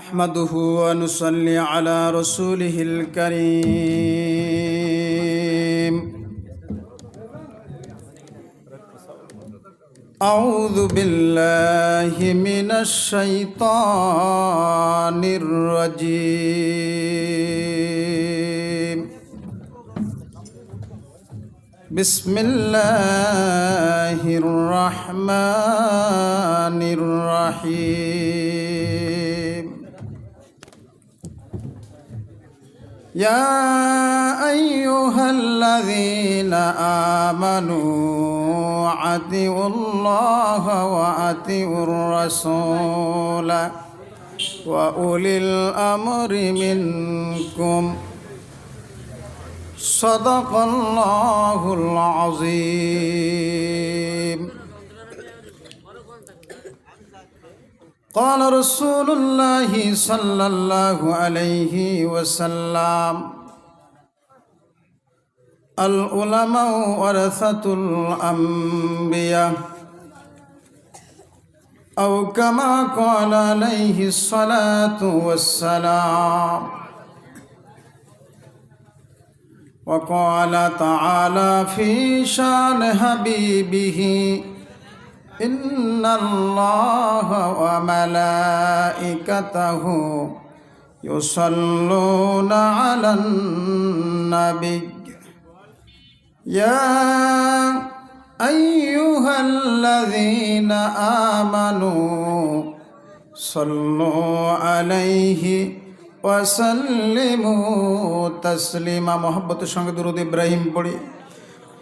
نحمده ونصلي على رسوله الكريم. أعوذ بالله من الشيطان الرجيم. بسم الله الرحمن الرحيم. يا أيها الذين آمنوا أطيعوا الله وأطيعوا الرسول وأولي الأمر منكم. صدق الله العظيم. قال رسول الله صلى الله عليه وسلم العلماء ورثة الأنبياء أو كما قال عليه الصلاة والسلام وقال تعالى في شان حبيبه إن الله وملائكته يصلون على النبي يا أيها الذين آمنوا صلوا عليه وسلموا تسليما محبت شنگ درود إبراهيم پڑھی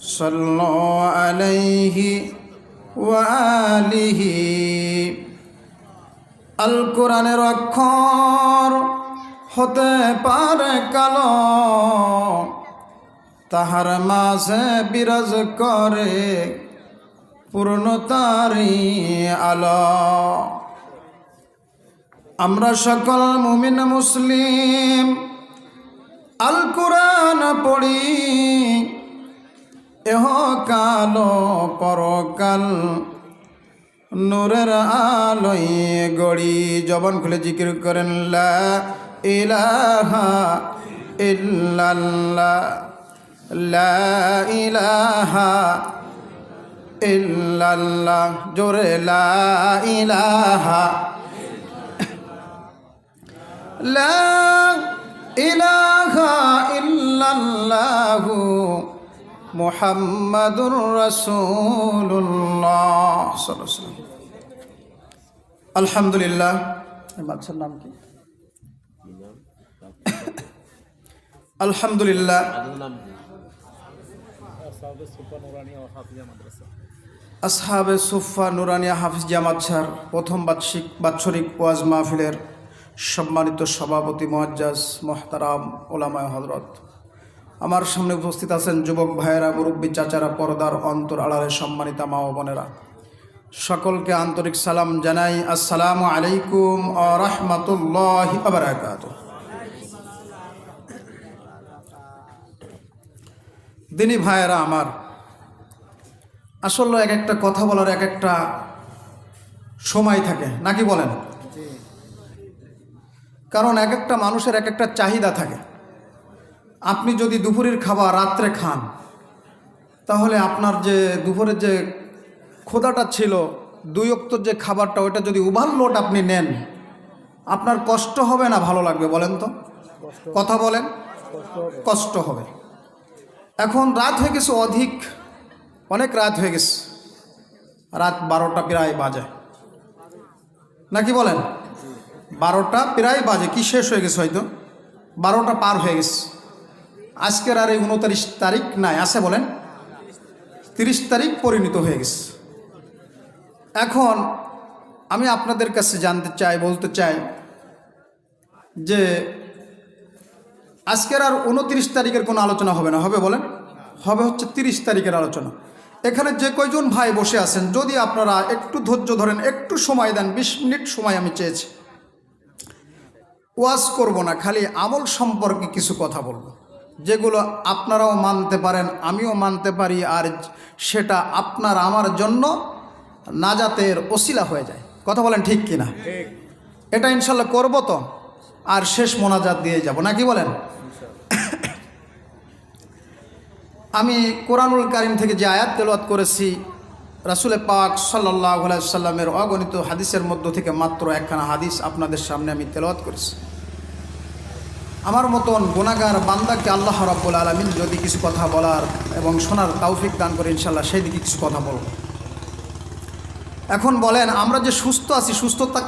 صلوا عليه وآله আল কোরআনের অক্ষর হতে পারে কালো তাহার মাঝে বিরাজ করে পূর্ণতারি আলো আমরা সকল মুমিন মুসলিম আল কোরআন পড়ি এহ কাল পরকাল, নূরের আলোয় গড়ি জবন খুলে জিকির করেন, লা ইলাহা লা ইলাহা জোরে লা ইলাহা লা ইলাহা ইল্লাল্লাহু মুহাম্মাদুর সাল্লাল্লাহু আলহামদুলিল্লাহ। বাচ্চার নাম কি? আলহামদুলিল্লাহ। আসহাবে সুফা নুরানিয়া হাফিজ জামাচ্ছার প্রথম বার্ষিক বাৎসরিক ওয়াজ মাহফিলের সম্মানিত সভাপতি মোয়াজ্জাজ মোহতারাম ওলামায় হজরত আমার সামনে উপস্থিত আছেন যুবক ভাইয়েরা, মুরব্বী চাচারা, পর্দার অন্তর আড়ালে সম্মানিতা মা ও বোনেরা। সকলকে আন্তরিক সালাম জানাই। আসসালামু আলাইকুম ও রহমতুল্লাহ আবরাকাত দিনী ভাইয়েরা আমার, আসলে এক একটা কথা বলার এক একটা সময় থাকে, নাকি বলেন? কারণ এক একটা মানুষের এক একটা চাহিদা থাকে। আপনি যদি দুপুরের খাবার রাত্রে খান, তাহলে আপনার যে দুপুরের যে ক্ষুধাটা ছিল, দুই অক্তর যে খাবারটা, ওইটা যদি উভার লোট আপনি নেন, আপনার কষ্ট হবে না ভালো লাগবে বলেন তো? কথা বলেন। কষ্ট হবে। এখন রাত হয়ে গেছে অধিক, অনেক রাত হয়ে গেছে। রাত বারোটা প্রায় বাজে। নাকি বলেন? বারোটা প্রায় বাজে। কি শেষ হয়ে গেছে হয়তো? বারোটা পার হয়ে গেছে। আজকের আর এই উনতারিশ তারিখ নাই, আছে বলেন? তিরিশ তারিখ পরিণত হয়ে গেছে। এখন আমি আপনাদের কাছে জানতে চাই, বলতে চাই যে আজকের আর উনত্রিশ তারিখের কোনো আলোচনা হবে না, হবে বলেন? হবে হচ্ছে তিরিশ তারিখের আলোচনা। এখানে যে কয়জন ভাই বসে আছেন, যদি আপনারা একটু ধৈর্য ধরেন, একটু সময় দেন, বিশ মিনিট সময় আমি চেয়েছি। ওয়াজ করব না, খালি আমল সম্পর্কে কিছু কথা বলব। যেগুলো আপনারাও মানতে পারেন আমিও মানতে পারি আর সেটা আপনার আমার জন্য নাজাতের ওসিলা হয়ে যায়। কথা বলেন ঠিক কিনা? এটা ইনশাল্লাহ করব তো আর শেষ মোনাজাত দিয়ে যাব। নাকি বলেন? আমি কোরআনুল কারিম থেকে যে আয়াত তেলাওয়াত করেছি রাসুলে পাক সাল্লাহ সাল্লামের অগণিত হাদিসের মধ্য থেকে মাত্র একখানা হাদিস আপনাদের সামনে আমি তেলাওয়াত করেছি। আমার মতন গোনাগার বান্দাকে আল্লাহ রব্বুল আলমিন যদি কিছু কথা বলার এবং শোনার তাওফিক দান করে ইনশাল্লাহ সেই দিকে কিছু কথা বলব। এখন বলেন, আমরা যে সুস্থ আছি, সুস্থতা